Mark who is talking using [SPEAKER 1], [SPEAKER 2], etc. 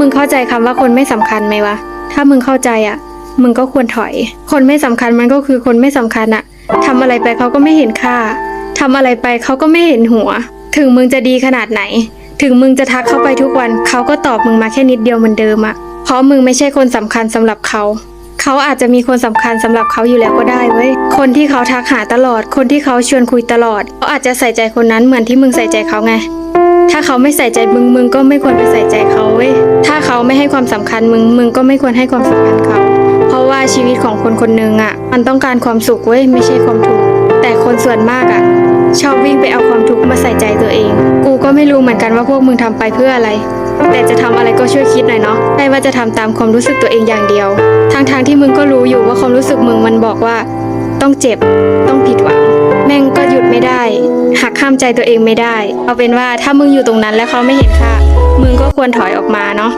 [SPEAKER 1] มึงเข้าใจคำว่าคนไม่สำคัญไหมวะ ถ้ามึงเข้าใจอะมึงก็ควรถอย คนไม่สำคัญมันก็คือคนไม่สำคัญอะทำอะไรไปเขาก็ไม่เห็นค่าทำอะไรไปเขาก็ไม่เห็นหัว ถึงมึงจะดีขนาดไหน ถึงมึงจะทักเขาไปทุกวัน เขาก็ตอบมึงมาแค่นิดเดียวเหมือนเดิมอะเพราะมึงไม่ใช่คนสำคัญสำหรับเขาเขาอาจจะมีคนสำคัญสำหรับเขาอยู่แล้วก็ได้เว้ย คนที่เขาทักหาตลอด คนที่เขาชวนคุยตลอดเขาอาจจะใส่ใจคนนั้นเหมือนที่มึงใส่ใจเขาไง ถ้าเขาไม่ใส่ใจมึงมึงก็ไม่ควรไปใส่ใจเขาเว้ย ถ้าเขาไม่ให้ความสำคัญมึงมึงก็ไม่ควรให้ความสำคัญเขา เพราะว่าชีวิตของคนคนหนึ่งอะมันต้องการความสุขเว้ยไม่ใช่ความทุกข์ แต่คนส่วนมากอะชอบวิ่งไปเอาความทุกข์มาใส่ใจตัวเอง กูก็ไม่รู้เหมือนกันว่าพวกมึงทำไปเพื่ออะไร แต่จะทำอะไรก็ช่วยคิดหน่อยเนาะไม่ว่าจะทำตามความรู้สึกตัวเองอย่างเดียว ทางทางที่มึงก็รู้อยู่ว่าความรู้สึกมึงมันบอกว่า ต้องเจ็บ ต้องผิดหวัง แม่งก็หยุดไม่ได้ ห้ามใจตัวเองไม่ได้ เอาเป็นว่าถ้ามึงอยู่ตรงนั้นและเขาไม่เห็นค่ามึงก็ควรถอยออกมาเนาะ